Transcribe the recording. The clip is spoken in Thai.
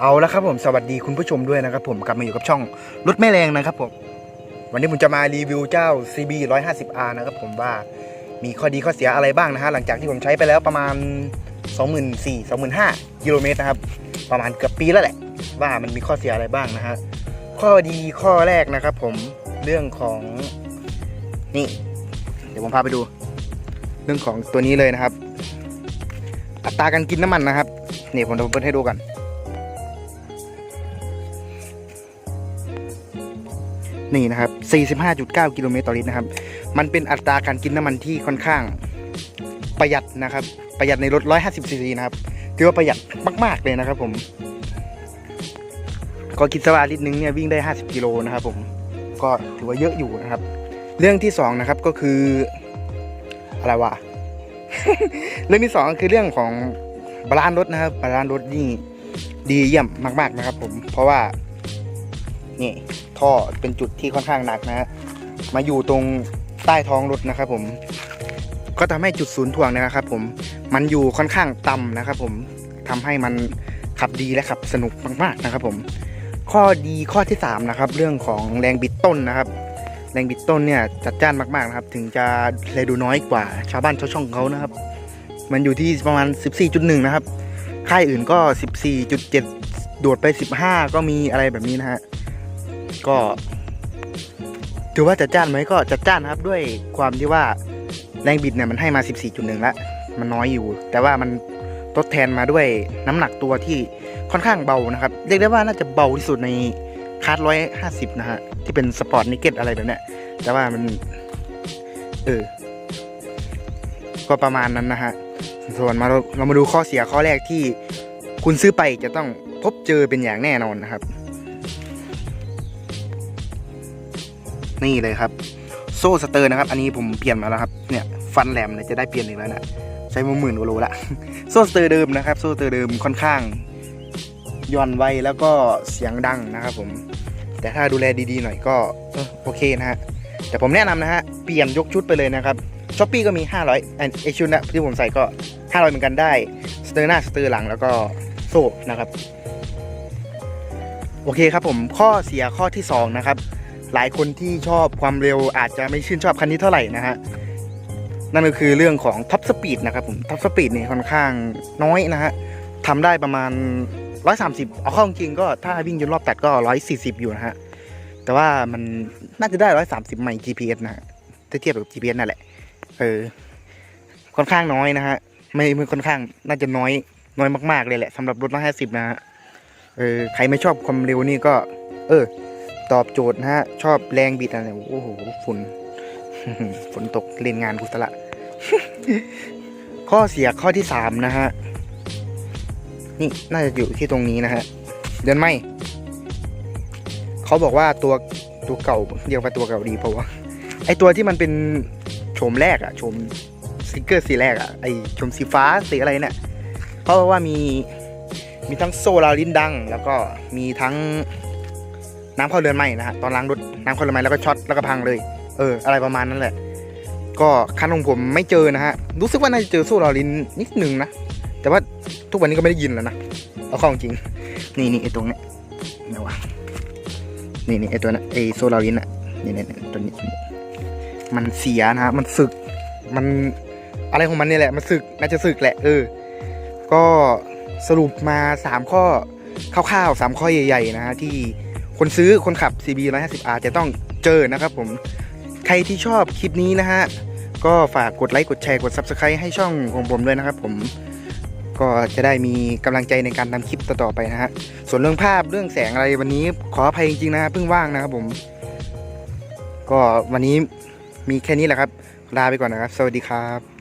เอาละครับผมสวัสดีคุณผู้ชมด้วยนะครับผมกลับมาอยู่กับช่องรถแม่แรงนะครับผมวันนี้ผมจะมารีวิวเจ้า CB 150R นะครับผมว่ามีข้อดีข้อเสียอะไรบ้างนะฮะหลังจากที่ผมใช้ไปแล้วประมาณ 24,000 25,000กิโลเมตรนะครับประมาณเกือบปีแล้วแหละ ว่ามันมีข้อเสียอะไรบ้างนะฮะข้อดีข้อแรกนะครับผมเรื่องของนี่ เดี๋ยวผมพาไปดู เรื่องของตัวนี้เลยนะครับ อัตราการกินน้ำมันนะครับนี่ผมจะเปิดให้ดูกัน นี่นะครับ 45.9 กิโลเมตรต่อลิตรนะครับ มันเป็นอัตราการกินน้ำมันที่ค่อนข้างประหยัดนะครับ ประหยัดในรถ 150ซีซีนะครับ ถือว่าประหยัดมาก ๆ เลยนะครับผม ก็คิดสว่าลิตรนึงเนี่ยวิ่งได้ 50 กิโลนะครับผม ก็ถือว่าเยอะอยู่นะครับ เรื่องที่สองนะครับก็คือ อะไรวะ เรื่องที่สองก็คือเรื่องของบาลานซ์รถนะครับ บาลานซ์รถนี่ดีเยี่ยมมาก ๆนะครับ ผม เพราะว่านี่ ท่อเป็นจุดที่ค่อนข้างหนักนะฮะมาอยู่ตรงใต้ท้องรถนะครับ ผม ก็ทำให้จุดศูนย์ถ่วงนะครับ ผม มันอยู่ค่อนข้างต่ำนะครับ ผมทำให้มันขับดีและขับสนุกมากๆนะครับ ผม ข้อดีข้อที่สามนะครับเรื่องของแรงบิดต้นนะครับแรงบิดต้นเนี่ยจัดจ้านมากๆนะครับ ถึงจะแลดูน้อยกว่าชาวบ้านชาวช่องเขานะครับ มันอยู่ที่ประมาณ 14.1 นะครับ ค่ายอื่นก็ 14.7 โดดไป 15 ก็มีอะไรแบบนี้นะฮะ ก็ถือว่าจัดจ้านไหมก็จัดจ้านครับด้วยความที่ว่าแรงบิดเนี่ยมันให้มา 14.1ละมันน้อยอยู่ แต่ว่ามันทดแทนมาด้วยน้ำหนักตัวที่ค่อนข้างเบานะครับเรียกได้ว่าน่าจะเบาที่สุดในคาร์ดร้อยห้าสิบนะฮะที่เป็นสปอร์ตนิกเก็ตอะไรแบบเนี้ยแต่ว่ามันเออก็ประมาณนั้นนะฮะส่วนมาเราเรามาดูข้อเสียข้อแรกที่คุณซื้อไปจะต้องพบเจอเป็นอย่างแน่นอนนะครับ นี่เลยครับ โซ่สเตอร์นะครับ อันนี้ผมเปลี่ยนมาแล้วครับ เนี่ยฟันแหลมเนี่ยจะได้เปลี่ยนอีกแล้วนะใช้มาหมื่นกว่าโลละ โซ่สเตอร์เดิมนะครับ โซ่สเตอร์เดิมค่อนข้างย่อนไวแล้วก็เสียงดังนะครับผม แต่ถ้าดูแลดีๆหน่อยก็โอเคนะฮะ แต่ผมแนะนำนะฮะ เปลี่ยนยกชุดไปเลยนะครับช้อปปี้ก็มี 500อันไอชุดนะที่ผมใส่ก็ 500 เหมือนกันได้ สเตอร์หน้าสเตอร์หลังแล้วก็โซ่นะครับ โอเคครับผมข้อเสียข้อที่ 2 นะครับ หลายคนที่ชอบความเร็วอาจจะไม่ชื่นชอบคันนี้เท่าไหร่นะฮะนั่นก็คือเรื่องของท็อปสปีดนะครับผมท็อปสปีดเนี่ยค่อนข้างน้อยนะฮะทำได้ประมาณ 130 เอาเข้าจริงก็ถ้าวิ่งจนรอบตัดก็ 140 อยู่นะฮะแต่ว่ามันน่าจะได้ 130ใหม่ GPS นะฮะถ้าเทียบกับ GPS นั่นแหละเออค่อนข้างน้อยนะฮะไม่ไม่ค่อนข้างน่าจะน้อยน้อยมากๆเลยแหละสำหรับรถ150 นะฮะเออใครไม่ชอบความเร็วนี่ก็ เออ ตอบโจทย์นะฮะ ชอบแรงบิดอะไร โอ้โหฝุ่นฝนตกเล่นงานกุศละ ข้อเสียข้อที่สามนะฮะ นี่น่าจะอยู่ที่ตรงนี้นะฮะ เดินไม่เขาบอกว่าตัวตัวเก่าเรียกว่าตัวเก่าดีเพราะว่าไอตัวที่มันเป็นโฉมแรกอะโฉมสติกเกอร์สีแรกอะไอโฉมสีฟ้าสีอะไรเนี่ยเขาบอกว่ามีมีทั้งโซลารินดัง แล้วก็มีทั้ง น้ำเข้าเรือนไหมนะฮะตอนล้างรถน้ำเข้าเรือนไหมแล้วก็ช็อตแล้วก็พังเลย เออ อะไรประมาณนั้นแหละ ก็คันของผมไม่เจอนะฮะรู้สึกว่าน่าจะเจอโซลารินนิดนึงนะแต่ว่าทุกวันนี้ก็ไม่ได้ยินแล้วนะเอาข้าจริง นี่นี่ไอตรงเนี้ยไหนวะนี่นี่ไอตัวนั้นไอโซลารินอะนี่นี่ตัวนี้ มันเสียนะฮะมันสึกมันอะไรของมันเนี่ยแหละมันสึกน่าจะสึกแหละเออ ก็สรุปมาสามข้อคร่าวๆสามข้อใหญ่ ๆ นะฮะที่ คนซื้อคนขับ CB 150R จะต้องเจอนะครับผม ใครที่ชอบคลิปนี้นะฮะ ก็ฝากกดไลค์ กดแชร์ กด Subscribe ให้ช่องของผมด้วยนะครับผม ก็จะได้มีกำลังใจในการทำคลิปต่อๆไปนะฮะ ส่วนเรื่องภาพเรื่องแสงอะไรวันนี้ขออภัยจริงๆนะฮะเพิ่งว่างนะครับผม ก็วันนี้มีแค่นี้แหละครับ ลาไปก่อนนะครับ สวัสดีครับ